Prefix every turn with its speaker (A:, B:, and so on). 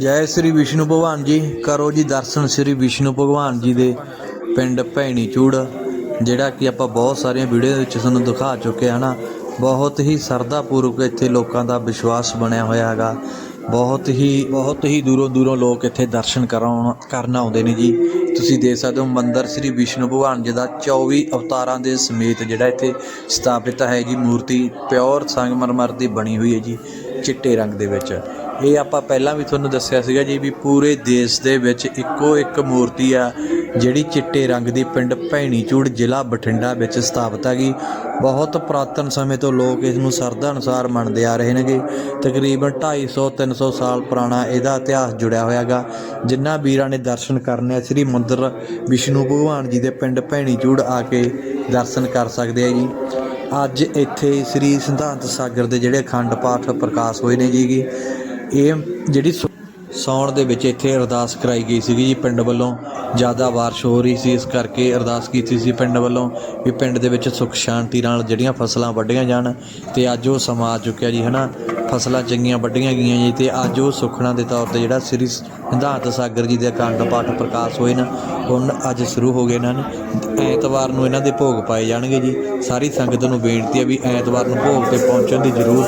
A: ਜੈ ਸ੍ਰੀ ਵਿਸ਼ਨੂੰ ਭਗਵਾਨ ਜੀ। ਕਰੋ ਜੀ ਦਰਸ਼ਨ ਸ੍ਰੀ ਵਿਸ਼ਨੂੰ ਭਗਵਾਨ ਜੀ ਦੇ ਪਿੰਡ ਭੈਣੀ ਚੂੜ, ਜਿਹੜਾ ਕਿ ਆਪਾਂ ਬਹੁਤ ਸਾਰੀਆਂ ਵੀਡੀਓ ਵਿੱਚ ਤੁਹਾਨੂੰ ਦਿਖਾ ਚੁੱਕੇ ਹਾਂ ਨਾ। ਬਹੁਤ ਹੀ ਸਰਦਾ ਪੂਰਵਕ ਇੱਥੇ ਲੋਕਾਂ ਦਾ ਵਿਸ਼ਵਾਸ ਬਣਿਆ ਹੋਇਆ ਹੈਗਾ। ਬਹੁਤ ਹੀ ਬਹੁਤ ਹੀ ਦੂਰੋਂ ਦੂਰੋਂ ਲੋਕ ਇੱਥੇ ਦਰਸ਼ਨ ਕਰਾਉਣ, ਕਰਨ ਆਉਂਦੇ ਨੇ ਜੀ। ਤੁਸੀਂ ਦੇਖ ਸਕਦੇ ਹੋ ਮੰਦਰ ਸ੍ਰੀ ਵਿਸ਼ਨੂੰ ਭਗਵਾਨ ਜੀ ਦਾ 24 ਅਵਤਾਰਾਂ ਦੇ ਸਮੇਤ ਜਿਹੜਾ ਇੱਥੇ ਸਥਾਪਿਤ ਹੈ ਜੀ। ਮੂਰਤੀ ਪਿਓਰ ਸੰਗਮਰਮਰ ਦੀ ਬਣੀ ਹੋਈ ਹੈ ਜੀ, ਚਿੱਟੇ ਰੰਗ ਦੇ ਵਿੱਚ। ਇਹ ਆਪਾਂ ਪਹਿਲਾਂ ਵੀ ਤੁਹਾਨੂੰ ਦੱਸਿਆ ਸੀਗਾ ਜੀ ਵੀ ਪੂਰੇ ਦੇਸ਼ ਦੇ ਵਿੱਚ ਇੱਕੋ ਇੱਕ ਮੂਰਤੀ ਆ, ਜਿਹੜੀ ਚਿੱਟੇ ਰੰਗ ਦੀ ਪਿੰਡ ਭੈਣੀਚੂੜ ਜ਼ਿਲ੍ਹਾ ਬਠਿੰਡਾ ਵਿੱਚ ਸਥਾਪਿਤ ਹੈਗੀ ਬਹੁਤ ਪੁਰਾਤਨ ਸਮੇਂ ਤੋਂ ਲੋਕ ਇਸ ਨੂੰ ਸਰਦਾ ਅਨੁਸਾਰ ਮੰਨਦੇ ਆ ਰਹੇ ਨੇਗੇ। ਤਕਰੀਬਨ 250 300 ਸਾਲ ਪੁਰਾਣਾ ਇਹਦਾ ਇਤਿਹਾਸ ਜੁੜਿਆ ਹੋਇਆਗਾ ਜਿਨ੍ਹਾਂ ਵੀਰਾਂ ਨੇ ਦਰਸ਼ਨ ਕਰਨੇ ਆ, ਸ੍ਰੀ ਮੰਦਰ ਵਿਸ਼ਨੂੰ ਭਗਵਾਨ ਜੀ ਦੇ ਪਿੰਡ ਭੈਣੀਚੂੜ ਆ ਕੇ ਦਰਸ਼ਨ ਕਰ ਸਕਦੇ ਆ ਜੀ। ਅੱਜ ਇੱਥੇ ਸ੍ਰੀ ਸਿਧਾਂਤ ਸਾਗਰ ਦੇ ਜਿਹੜੇ ਅਖੰਡ ਪਾਠ ਪ੍ਰਕਾਸ਼ ਹੋਏ ਨੇ ਜੀ ਇਹ ਜਿਹੜੀ ਸੌ- ਸਾਉਣ ਦੇ ਵਿੱਚ ਇੱਥੇ ਅਰਦਾਸ ਕਰਾਈ ਗਈ ਸੀਗੀ ਜੀ ਪਿੰਡ ਵੱਲੋਂ। ਜ਼ਿਆਦਾ ਬਾਰਿਸ਼ ਹੋ ਰਹੀ ਸੀ, ਇਸ ਕਰਕੇ ਅਰਦਾਸ ਕੀਤੀ ਸੀ ਪਿੰਡ ਵੱਲੋਂ ਵੀ ਪਿੰਡ ਦੇ ਵਿੱਚ ਸੁੱਖ ਸ਼ਾਂਤੀ ਨਾਲ ਜਿਹੜੀਆਂ ਫਸਲਾਂ ਵੱਢੀਆਂ ਜਾਣ ਤੇ ਅੱਜ ਉਹ ਸਮਾਂ ਆ ਚੁੱਕਿਆ ਜੀ, ਹਨਾ? ਫਸਲਾਂ ਚੰਗੀਆਂ ਵੱਢੀਆਂ ਗਈਆਂ ਜੀ ਤੇ ਅੱਜ ਉਹ ਸੁਖਣਾ ਦੇ ਤੌਰ ਤੇ ਜਿਹੜਾ ਸ੍ਰੀ ਸਿਧਾਂਤ ਸਾਗਰ ਜੀ ਦੇ ਅਖੰਡ ਪਾਠ ਪ੍ਰਕਾਸ਼ ਹੋਏ ਨੇ, ਹੁਣ ਅੱਜ ਸ਼ੁਰੂ ਹੋ ਗਏ ਇਹਨਾਂ ਨੇ। ਐਤਵਾਰ ਨੂੰ ਇਹਨਾਂ ਦੇ ਭੋਗ ਪਾਏ ਜਾਣਗੇ ਜੀ। ਸਾਰੀ ਸੰਗਤ ਨੂੰ ਬੇਨਤੀ ਹੈ ਵੀ ਐਤਵਾਰ ਨੂੰ ਭੋਗ ਤੇ ਪਹੁੰਚਣ ਦੀ ਜ਼ਰੂਰ